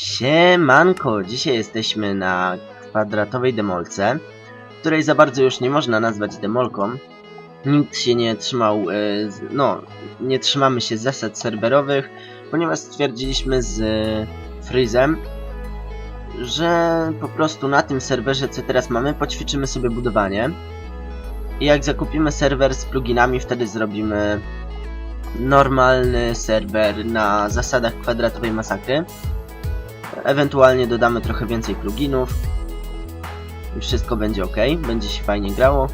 Siemanko, dzisiaj jesteśmy na kwadratowej demolce, której za bardzo już nie można nazwać demolką. Nikt się nie trzymał, e, no, nie trzymamy się zasad serwerowych, ponieważ stwierdziliśmy z e, Freezem, że po prostu na tym serwerze, co teraz mamy, poćwiczymy sobie budowanie. I jak zakupimy serwer z pluginami, wtedy zrobimy normalny serwer na zasadach kwadratowej masakry. Ewentualnie dodamy trochę więcej pluginów. I wszystko będzie ok, będzie się fajnie grało.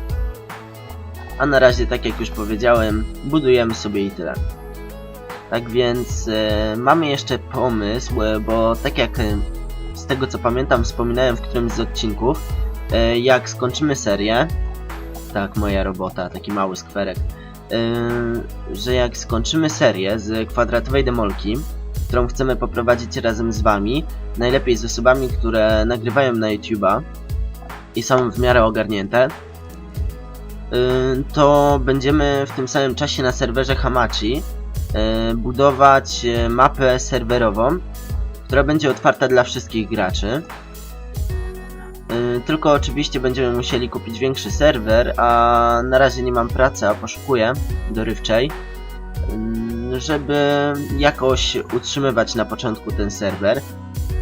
A na razie, tak jak już powiedziałem, budujemy sobie i tyle. Tak więc e, mamy jeszcze pomysł, e, bo tak jak e, z tego co pamiętam, wspominałem w którymś z odcinków, e, jak skończymy serię, tak, moja robota, taki mały skwerek, e, że jak skończymy serię z kwadratowej demolki, którą chcemy poprowadzić razem z wami, najlepiej z osobami, które nagrywają na YouTube'a i są w miarę ogarnięte, yy, to będziemy w tym samym czasie na serwerze Hamachi yy, budować yy, mapę serwerową, która będzie otwarta dla wszystkich graczy. Tylko oczywiście będziemy musieli kupić większy serwer, a na razie nie mam pracy, a poszukuję dorywczej żeby jakoś utrzymywać na początku ten serwer.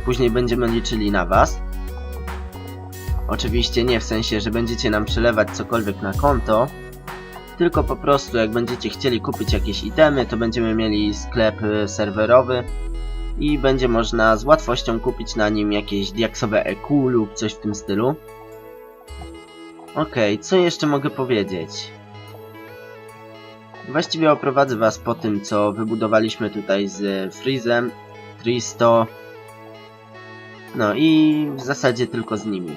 Później będziemy liczyli na was. Oczywiście nie w sensie, że będziecie nam przelewać cokolwiek na konto, tylko po prostu jak będziecie chcieli kupić jakieś itemy, to będziemy mieli sklep y, serwerowy i będzie można z łatwością kupić na nim jakieś diaksowe EQ lub coś w tym stylu. Okej, co jeszcze mogę powiedzieć? Właściwie oprowadzę was po tym, co wybudowaliśmy tutaj z Freezem, Tristo, no i w zasadzie tylko z nimi.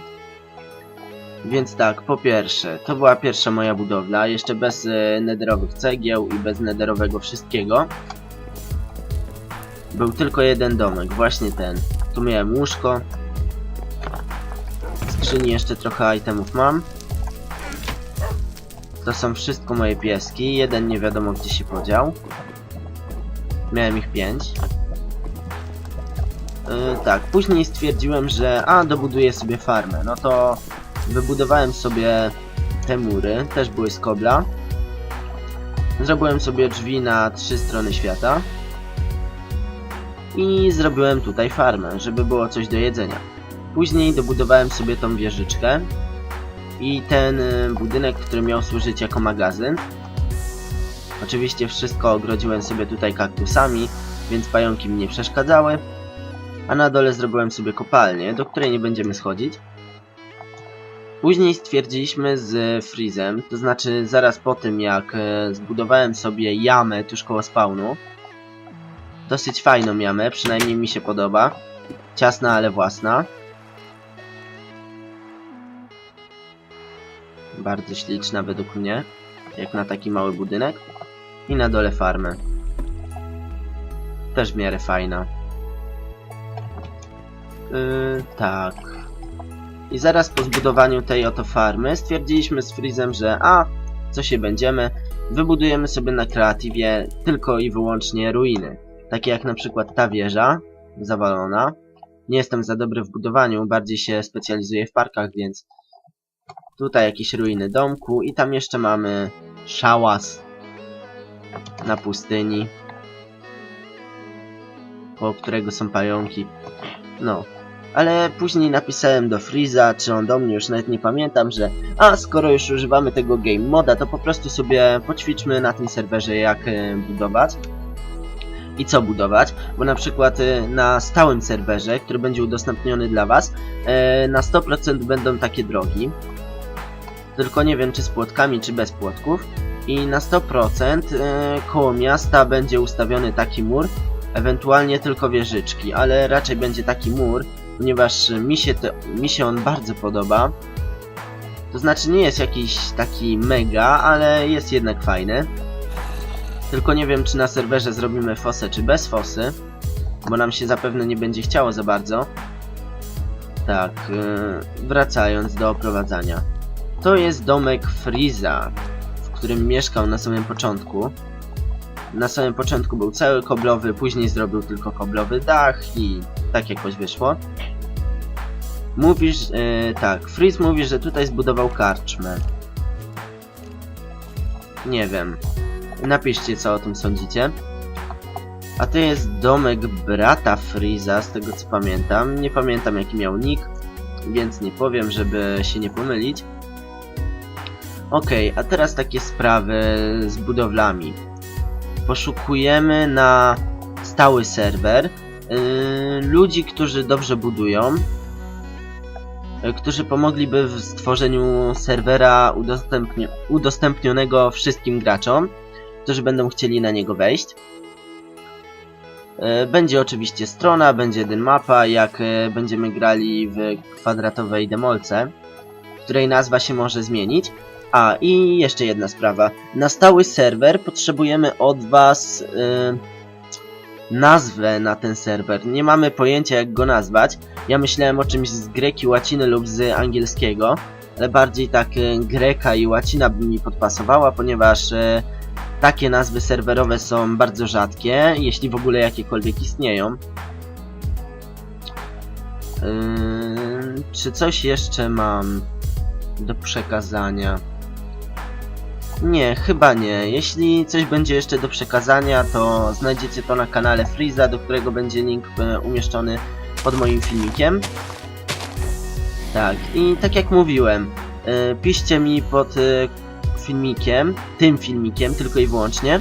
Więc tak, po pierwsze, to była pierwsza moja budowla, jeszcze bez e, nederowych cegieł i bez nederowego wszystkiego. Był tylko jeden domek, właśnie ten. Tu miałem łóżko. W skrzyni jeszcze trochę itemów mam. To są wszystko moje pieski. Jeden nie wiadomo gdzie się podział. Miałem ich pięć. Yy, tak, później stwierdziłem, że a, dobuduję sobie farmę. No to wybudowałem sobie te mury, też były z kobla. Zrobiłem sobie drzwi na trzy strony świata. I zrobiłem tutaj farmę, żeby było coś do jedzenia. Później dobudowałem sobie tą wieżyczkę, i ten y, budynek, który miał służyć jako magazyn. Oczywiście wszystko ogrodziłem sobie tutaj kaktusami, więc pająki mi nie przeszkadzały. A na dole zrobiłem sobie kopalnię, do której nie będziemy schodzić. Później stwierdziliśmy z Freezem, to znaczy zaraz po tym jak e, zbudowałem sobie jamę tuż koło spawnu. Dosyć fajną jamę, przynajmniej mi się podoba. Ciasna, ale własna. Bardzo śliczna według mnie, jak na taki mały budynek. I na dole farmę. Też w miarę fajna. Yy, tak. I zaraz po zbudowaniu tej oto farmy stwierdziliśmy z Freezem, że a, co się będziemy, wybudujemy sobie na kreatywie tylko i wyłącznie ruiny. Takie jak na przykład ta wieża, zawalona. Nie jestem za dobry w budowaniu, bardziej się specjalizuję w parkach, więc Tutaj jakieś ruiny domku i tam jeszcze mamy szałas na pustyni, koło którego są pająki. No, ale później napisałem do Freeza, czy on do mnie, już nawet nie pamiętam, że a skoro już używamy tego game moda, to po prostu sobie poćwiczmy na tym serwerze jak e, budować. I co budować, bo na przykład e, na stałym serwerze, który będzie udostępniony dla Was, e, na 100% będą takie drogi, tylko nie wiem czy z płotkami, czy bez płotków. I na 100% e, koło miasta będzie ustawiony taki mur, ewentualnie tylko wieżyczki, ale raczej będzie taki mur, ponieważ mi się, to, mi się on bardzo podoba. To znaczy nie jest jakiś taki mega, ale jest jednak fajny. Tylko nie wiem czy na serwerze zrobimy fosę czy bez fosy, bo nam się zapewne nie będzie chciało za bardzo. Tak, e, wracając do oprowadzania. To jest domek Freeza, w którym mieszkał na samym początku. Na samym początku był cały koblowy, później zrobił tylko koblowy dach i tak jakoś wyszło. Mówisz, e, tak, Freeze mówi, że tutaj zbudował karczmę. Nie wiem. Napiszcie, co o tym sądzicie. A to jest domek brata Freeza, z tego co pamiętam. Nie pamiętam, jaki miał nick, więc nie powiem, żeby się nie pomylić. Okej, a teraz takie sprawy z budowlami. Poszukujemy na stały serwer yy, ludzi, którzy dobrze budują, yy, którzy pomogliby w stworzeniu serwera udostępni udostępnionego wszystkim graczom, którzy będą chcieli na niego wejść. Yy, Będzie oczywiście strona, będzie jeden mapa, jak yy, będziemy grali w kwadratowej demolce, której nazwa się może zmienić. A, i jeszcze jedna sprawa. Na stały serwer potrzebujemy od Was y, nazwę na ten serwer. Nie mamy pojęcia jak go nazwać. Ja myślałem o czymś z greki, łaciny lub z angielskiego, ale bardziej tak y, greka i łacina by mi podpasowała, ponieważ y, takie nazwy serwerowe są bardzo rzadkie, jeśli w ogóle jakiekolwiek istnieją. Yy, czy coś jeszcze mam do przekazania? Nie, chyba nie. Jeśli coś będzie jeszcze do przekazania, to znajdziecie to na kanale Freeza, do którego będzie link e, umieszczony pod moim filmikiem. Tak, i tak jak mówiłem, e, piszcie mi pod e, filmikiem, tym filmikiem, tylko i wyłącznie,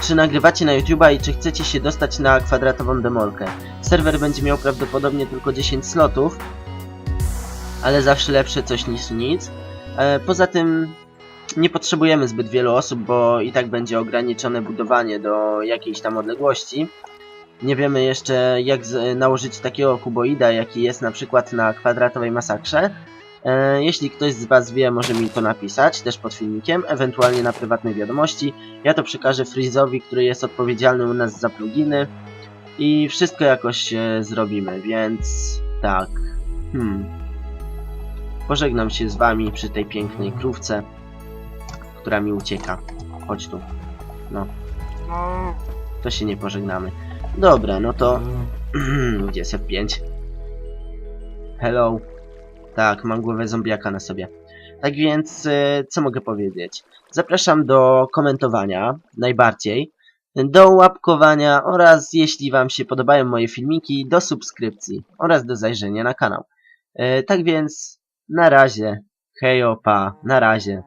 czy nagrywacie na YouTube'a i czy chcecie się dostać na kwadratową demolkę. Serwer będzie miał prawdopodobnie tylko 10 slotów, ale zawsze lepsze coś niż nic. Poza tym nie potrzebujemy zbyt wielu osób, bo i tak będzie ograniczone budowanie do jakiejś tam odległości. Nie wiemy jeszcze jak nałożyć takiego kuboida, jaki jest na przykład na kwadratowej masakrze. E, jeśli ktoś z Was wie, może mi to napisać, też pod filmikiem, ewentualnie na prywatnej wiadomości. Ja to przekażę Freeze'owi, który jest odpowiedzialny u nas za pluginy i wszystko jakoś e, zrobimy, więc tak. Hmm. Pożegnam się z Wami przy tej pięknej krówce która mi ucieka. Chodź tu. No, to się nie pożegnamy. Dobra, no to... Gdzie jest F5? Hello. Tak, mam głowę zombiaka na sobie. Tak więc, e, co mogę powiedzieć? Zapraszam do komentowania, najbardziej, do łapkowania oraz, jeśli Wam się podobają moje filmiki, do subskrypcji oraz do zajrzenia na kanał. E, Tak więc, na razie, hejo, pa, na razie.